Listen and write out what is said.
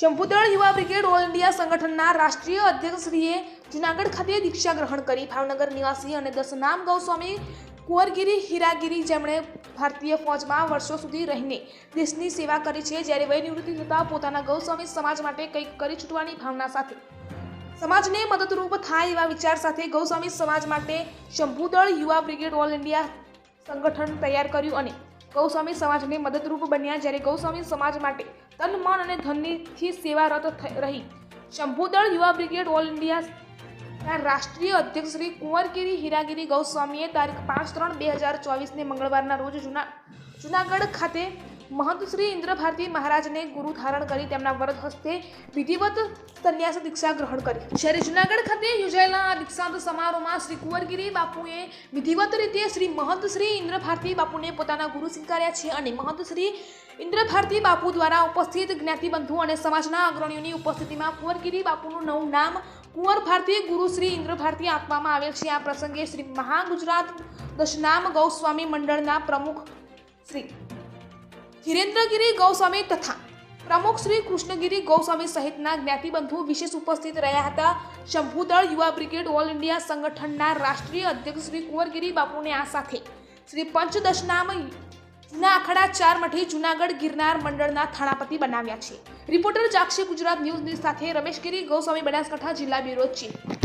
શંભુદળ યુવા brigade all India સંગઠનના રાષ્ટ્રીય અધ્યક્ષશ્રીએ જુનાગઢ ખાતે દીક્ષા ગ્રહણ કરી. ભાવનગર નિવાસી અને દસનામ ગૌસ્વામી કુંવરગીરી, હીરાગીરી જેમણે ભારતીય ફોજમાં વર્ષો સુધી રહીને દેશની સેવા કરી છે, જ્યારે વય નિવૃત્તિ થતાં પોતાના ગૌસ્વામી સમાજ માટે કંઈક કરી છૂટવાની ભાવના સાથે. સમાજને મદદરૂપ થાય એવા વિચાર સાથે ગૌસ્વામી સમાજ માટે શંભુદળ યુવા બ્રિગેડ ઓલ ઇન્ડિયા સંગઠન તૈયાર કર્યું અને ગૌસ્વામી સમાજને મદદરૂપ બન્યા જ્યારે ગૌસ્વામી સમાજ માટે તન, મન અને ધનની સેવારત રહી. શંભુદળ યુવા બ્રિગેડ ઓલ ઇન્ડિયા રાષ્ટ્રીય અધ્યક્ષ શ્રી કુંવરગીરી હીરાગીરી ગૌસ્વામીએ તારીખ પાંચ ત્રણ બે હજાર ચોવીસને મંગળવારના રોજ જુના જુનાગઢ ખાતે મહંત શ્રી ઇન્દ્રભારતી મહારાજને ગુરુ ધારણ કરી તેમના વરદ હસ્તે વિધિવત સંન્યાસ દીક્ષા ગ્રહણ કરી. જ્યારે જુનાગઢ ખાતે યોજાયેલા આ દીક્ષાંત સમારોહમાં શ્રી કુંવરગીરી બાપુએ વિધિવત રીતે શ્રી મહંત શ્રી ઇન્દ્રભારતી બાપુને પોતાના ગુરુ સ્વીકાર્યા છે અને મહંત શ્રી ઇન્દ્રભારતી બાપુ દ્વારા ઉપસ્થિત જ્ઞાતિબંધુ અને સમાજના અગ્રણીઓની ઉપસ્થિતિમાં કુંવરગીરી બાપુનું નવું નામ કુંવર ભારતી ગુરુ શ્રી ઇન્દ્ર ભારતી આપવામાં આવેલ છે. આ પ્રસંગે શ્રી મહાગુજરાત દશનામ ગૌસ્વામી મંડળના પ્રમુખ શ્રી ધીરેન્દ્રગીરી ગૌસ્વામી તથા પ્રમુખ શ્રી કૃષ્ણગીરી ગૌસ્વામી સહિતના જ્ઞાતિબંધુ વિશેષ ઉપસ્થિત રહ્યા હતા. શંભુદળ યુવા બ્રિગેડ ઓલ ઇન્ડિયા સંગઠનના રાષ્ટ્રીય અધ્યક્ષ શ્રી કુંવરગીરી બાપુને આ સાથે શ્રી પંચદશનામ જૂના આખડા ચાર મઠી જુનાગઢ ગિરનાર મંડળના થાણાપતિ બનાવ્યા છે. રિપોર્ટર જાક્ષી ગુજરાત ન્યૂઝની સાથે રમેશગીરી ગૌસ્વામી બનાસકાંઠા જિલ્લા બ્યુરો ચીફ.